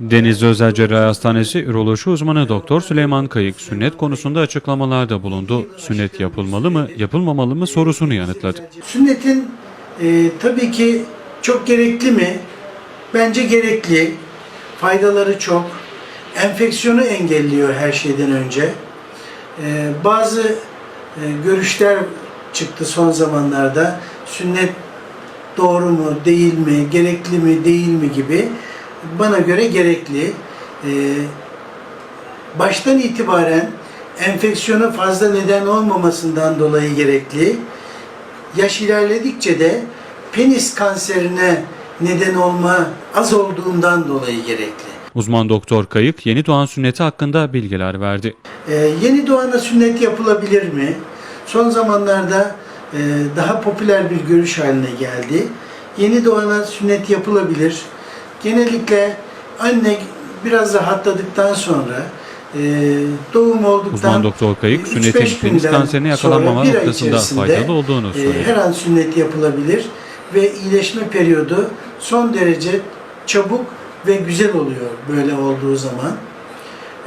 Denizli Özel Cerrahi Hastanesi Üroloji uzmanı Doktor Süleyman Kayık sünnet konusunda açıklamalarda bulundu. Sünnet yapılmalı mı, yapılmamalı mı sorusunu yanıtladı. Sünnetin e, tabii ki çok gerekli mi? Bence gerekli. Faydaları çok. Enfeksiyonu engelliyor her şeyden önce. E, bazı e, görüşler çıktı son zamanlarda. Sünnet doğru mu, değil mi, gerekli mi, değil mi gibi. Bana göre gerekli. E, baştan itibaren enfeksiyona fazla neden olmamasından dolayı gerekli. Yaş ilerledikçe de penis kanserine neden olma az olduğundan dolayı gerekli. Uzman Doktor Kayık yeni doğan sünneti hakkında bilgiler verdi. Ee, yeni doğana sünnet yapılabilir mi? Son zamanlarda e, daha popüler bir görüş haline geldi. Yeni doğana sünnet yapılabilir. Genellikle anne biraz rahatladıktan sonra e, doğum olduktan Uzman Doktor Kayık penis günden kanserine yakalanmama noktasında faydalı olduğunu e, söyledi. her an sünnet yapılabilir ve iyileşme periyodu son derece çabuk ve güzel oluyor böyle olduğu zaman.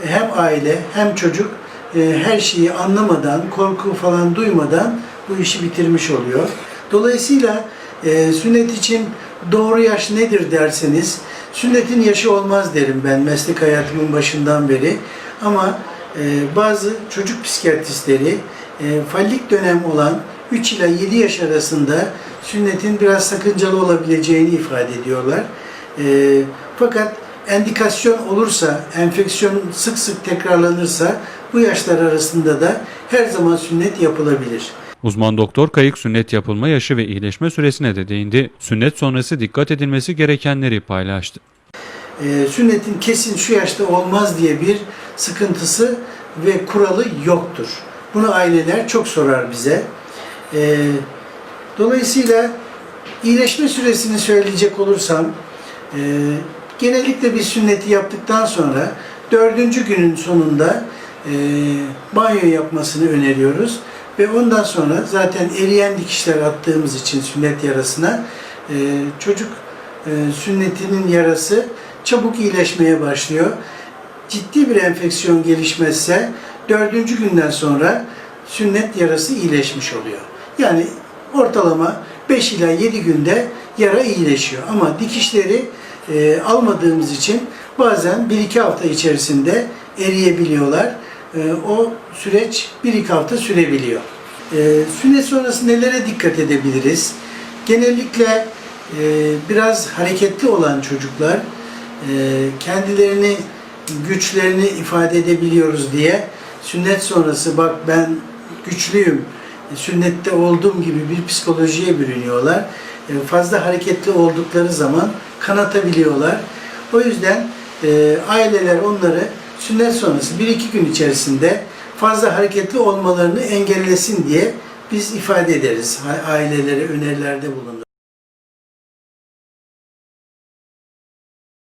Hem aile hem çocuk e, her şeyi anlamadan, korku falan duymadan bu işi bitirmiş oluyor. Dolayısıyla e, sünnet için doğru yaş nedir derseniz, sünnetin yaşı olmaz derim ben meslek hayatımın başından beri. Ama e, bazı çocuk psikiyatristleri e, fallik dönem olan 3 ila 7 yaş arasında sünnetin biraz sakıncalı olabileceğini ifade ediyorlar. E, fakat endikasyon olursa, enfeksiyon sık sık tekrarlanırsa bu yaşlar arasında da her zaman sünnet yapılabilir. Uzman Doktor Kayık sünnet yapılma yaşı ve iyileşme süresine de değindi. Sünnet sonrası dikkat edilmesi gerekenleri paylaştı. e, sünnetin kesin şu yaşta olmaz diye bir sıkıntısı ve kuralı yoktur. Bunu aileler çok sorar bize. E, dolayısıyla iyileşme süresini söyleyecek olursam e, genellikle bir sünneti yaptıktan sonra dördüncü günün sonunda e, banyo yapmasını öneriyoruz. Ve ondan sonra zaten eriyen dikişler attığımız için sünnet yarasına e, çocuk e, sünnetinin yarası çabuk iyileşmeye başlıyor. Ciddi bir enfeksiyon gelişmezse dördüncü günden sonra sünnet yarası iyileşmiş oluyor. Yani ortalama 5 ila 7 günde yara iyileşiyor. Ama dikişleri e, almadığımız için bazen 1-2 hafta içerisinde eriyebiliyorlar. E, o süreç 1-2 hafta sürebiliyor. E, sünnet sonrası nelere dikkat edebiliriz? Genellikle e, biraz hareketli olan çocuklar e, kendilerini güçlerini ifade edebiliyoruz diye sünnet sonrası bak ben güçlüyüm, sünnette olduğum gibi bir psikolojiye bürünüyorlar. E, fazla hareketli oldukları zaman kanatabiliyorlar. O yüzden aileler onları sünnet sonrası 1-2 gün içerisinde fazla hareketli olmalarını engellesin diye biz ifade ederiz. Ailelere önerilerde bulunur.